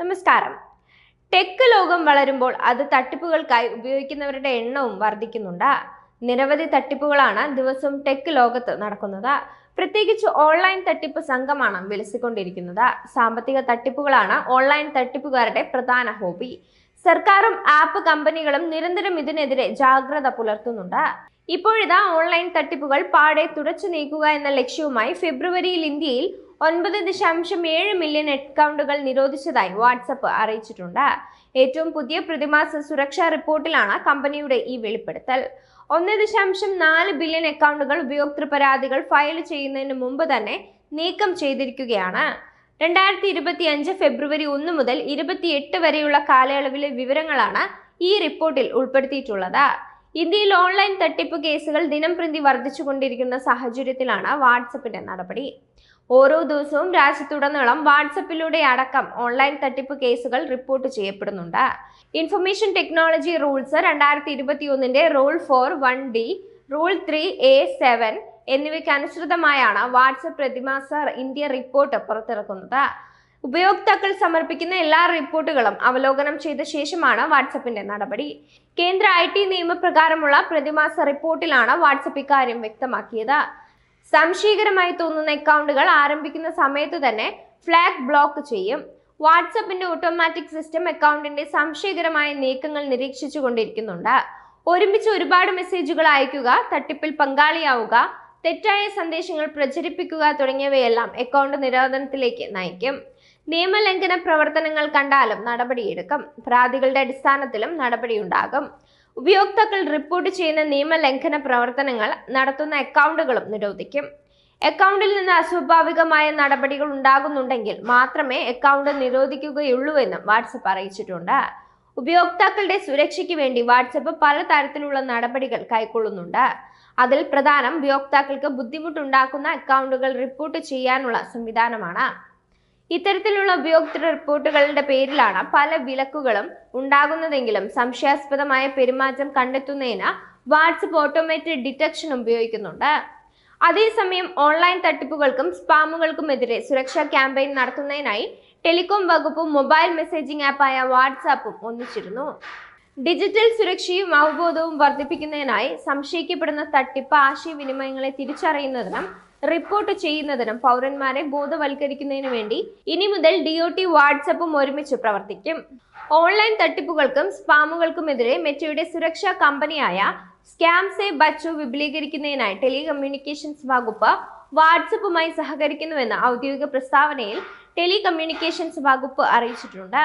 നമസ്കാരം. ടെക് ലോകം വളരുമ്പോൾ അത് തട്ടിപ്പുകൾക്കായി ഉപയോഗിക്കുന്നവരുടെ എണ്ണവും വർദ്ധിക്കുന്നുണ്ട്. നിരവധി തട്ടിപ്പുകളാണ് ദിവസവും ടെക് ലോകത്ത് നടക്കുന്നത്. പ്രത്യേകിച്ച് ഓൺലൈൻ തട്ടിപ്പ് സംഘമാണ് വിളിച്ചുകൊണ്ടിരിക്കുന്നത് സാമ്പത്തിക തട്ടിപ്പുകളാണ് ഓൺലൈൻ തട്ടിപ്പുകാരുടെ പ്രധാന ഹോബി. സർക്കാരും ആപ്പ് കമ്പനികളും നിരന്തരം ഇതിനെതിരെ ജാഗ്രത പുലർത്തുന്നുണ്ട്. ഇപ്പോഴിതാ ഓൺലൈൻ തട്ടിപ്പുകൾ പാടെ തുടച്ചു നീക്കുക എന്ന ലക്ഷ്യവുമായി ഫെബ്രുവരിയിൽ ഇന്ത്യയിൽ ഒൻപത് ദശാംശം ഏഴ് മില്യൺ അക്കൗണ്ടുകൾ നിരോധിച്ചതായി വാട്സപ്പ് അറിയിച്ചിട്ടുണ്ട്. ഏറ്റവും പുതിയ പ്രതിമാസ സുരക്ഷാ റിപ്പോർട്ടിലാണ് കമ്പനിയുടെ ഈ വെളിപ്പെടുത്തൽ. ഒന്ന് ദശാംശം നാല് ബില്യൺ അക്കൗണ്ടുകൾ ഉപയോക്തൃ പരാതികൾ ഫയൽ ചെയ്യുന്നതിന് മുമ്പ് തന്നെ നീക്കം ചെയ്തിരിക്കുകയാണ്. രണ്ടായിരത്തി ഇരുപത്തി അഞ്ച് ഫെബ്രുവരി ഒന്ന് മുതൽ ഇരുപത്തിയെട്ട് വരെയുള്ള കാലയളവിലെ വിവരങ്ങളാണ് ഈ റിപ്പോർട്ടിൽ ഉൾപ്പെടുത്തിയിട്ടുള്ളത്. ഇന്ത്യയിൽ ഓൺലൈൻ തട്ടിപ്പ് കേസുകൾ ദിനം പ്രതി വർദ്ധിച്ചുകൊണ്ടിരിക്കുന്ന സാഹചര്യത്തിലാണ് വാട്സപ്പിന്റെ നടപടി. ഓരോ ദിവസവും രാജ്യത്തുടനീളം വാട്സപ്പിലൂടെ അടക്കം ഓൺലൈൻ തട്ടിപ്പ് കേസുകൾ റിപ്പോർട്ട് ചെയ്യപ്പെടുന്നുണ്ട്. ഇൻഫർമേഷൻ ടെക്നോളജി റൂൾസ് രണ്ടായിരത്തി ഇരുപത്തി ഒന്നിന്റെ rule four one D rule three A seven എന്നിവയ്ക്ക് അനുസൃതമായാണ് വാട്സപ്പ് പ്രതിമാസ ഇന്ത്യ റിപ്പോർട്ട് പുറത്തിറക്കുന്നത്. ഉപയോക്താക്കൾ സമർപ്പിക്കുന്ന എല്ലാ റിപ്പോർട്ടുകളും അവലോകനം ചെയ്ത ശേഷമാണ് വാട്സപ്പിന്റെ നടപടി. കേന്ദ്ര ഐ ടി നിയമപ്രകാരമുള്ള പ്രതിമാസ റിപ്പോർട്ടിലാണ് വാട്സപ്പ് ഇക്കാര്യം വ്യക്തമാക്കിയത്. സംശയകരമായി തോന്നുന്ന അക്കൗണ്ടുകൾ ആരംഭിക്കുന്ന സമയത്ത് തന്നെ ഫ്ലാഗ് ബ്ലോക്ക് ചെയ്യും. വാട്സപ്പിന്റെ ഓട്ടോമാറ്റിക് സിസ്റ്റം അക്കൗണ്ടിന്റെ സംശയകരമായ നീക്കങ്ങൾ നിരീക്ഷിച്ചു കൊണ്ടിരിക്കുന്നുണ്ട്. ഒരുമിച്ച് ഒരുപാട് മെസ്സേജുകൾ അയക്കുക തട്ടിപ്പിൽ പങ്കാളിയാവുക തെറ്റായ സന്ദേശങ്ങൾ പ്രചരിപ്പിക്കുക തുടങ്ങിയവയെല്ലാം അക്കൗണ്ട് നിരോധനത്തിലേക്ക് നയിക്കും. നിയമലംഘന പ്രവർത്തനങ്ങൾ കണ്ടാലും നടപടിയെടുക്കും. പരാതികളുടെ അടിസ്ഥാനത്തിലും നടപടിയുണ്ടാകും. ഉപയോക്താക്കൾ റിപ്പോർട്ട് ചെയ്യുന്ന നിയമലംഘന പ്രവർത്തനങ്ങൾ നടത്തുന്ന അക്കൗണ്ടുകളും നിരോധിക്കും. അക്കൗണ്ടിൽ നിന്ന് അസ്വാഭാവികമായ നടപടികൾ ഉണ്ടാകുന്നുണ്ടെങ്കിൽ മാത്രമേ അക്കൗണ്ട് നിരോധിക്കുകയുള്ളൂ എന്നും വാട്സപ്പ് അറിയിച്ചിട്ടുണ്ട്. ഉപയോക്താക്കളുടെ സുരക്ഷയ്ക്ക് വേണ്ടി വാട്സപ്പ് പല തരത്തിലുള്ള നടപടികൾ കൈക്കൊള്ളുന്നുണ്ട്. അതിൽ പ്രധാനം ഉപയോക്താക്കൾക്ക് ബുദ്ധിമുട്ടുണ്ടാക്കുന്ന അക്കൗണ്ടുകൾ റിപ്പോർട്ട് ചെയ്യാനുള്ള സംവിധാനമാണ്. ഇത്തരത്തിലുള്ള ഉപയോക്തൃ റിപ്പോർട്ടുകളുടെ പേരിലാണ് പല വിലക്കുകളും ഉണ്ടാകുന്നതെങ്കിലും സംശയാസ്പദമായ പെരുമാറ്റം കണ്ടെത്തുന്നതിന് വാട്സപ്പ് ഓട്ടോമേറ്റഡ് ഡിറ്റക്ഷൻ ഉപയോഗിക്കുന്നുണ്ട്. അതേസമയം ഓൺലൈൻ തട്ടിപ്പുകൾക്കും സ്പാമുകൾക്കുമെതിരെ സുരക്ഷാ ക്യാമ്പയിൻ നടത്തുന്നതിനായി ടെലികോം വകുപ്പും മൊബൈൽ മെസ്സേജിംഗ് ആപ്പായ വാട്സാപ്പും ഒന്നിച്ചിരുന്നു. ഡിജിറ്റൽ സുരക്ഷയും അവബോധവും വർദ്ധിപ്പിക്കുന്നതിനായി സംശയിക്കപ്പെടുന്ന തട്ടിപ്പ് ആശയവിനിമയങ്ങളെ തിരിച്ചറിയുന്നതിനും റിപ്പോർട്ട് ചെയ്യുന്നതിനും പൗരന്മാരെ ബോധവൽക്കരിക്കുന്നതിനു വേണ്ടി ഇനി മുതൽ ഡി ഒ ടി വാട്സപ്പും ഒരുമിച്ച് പ്രവർത്തിക്കും. ഓൺലൈൻ തട്ടിപ്പുകൾക്കും സ്പാമുകൾക്കുമെതിരെ മെറ്റയുടെ സുരക്ഷാ കമ്പനിയായ സ്കാംസെ ബച്ചു വിപുലീകരിക്കുന്നതിനായി ടെലികമ്മ്യൂണിക്കേഷൻസ് വകുപ്പ് വാട്സപ്പുമായി സഹകരിക്കുന്നുവെന്ന് ഔദ്യോഗിക പ്രസ്താവനയിൽ ടെലികമ്മ്യൂണിക്കേഷൻസ് വകുപ്പ് അറിയിച്ചിട്ടുണ്ട്.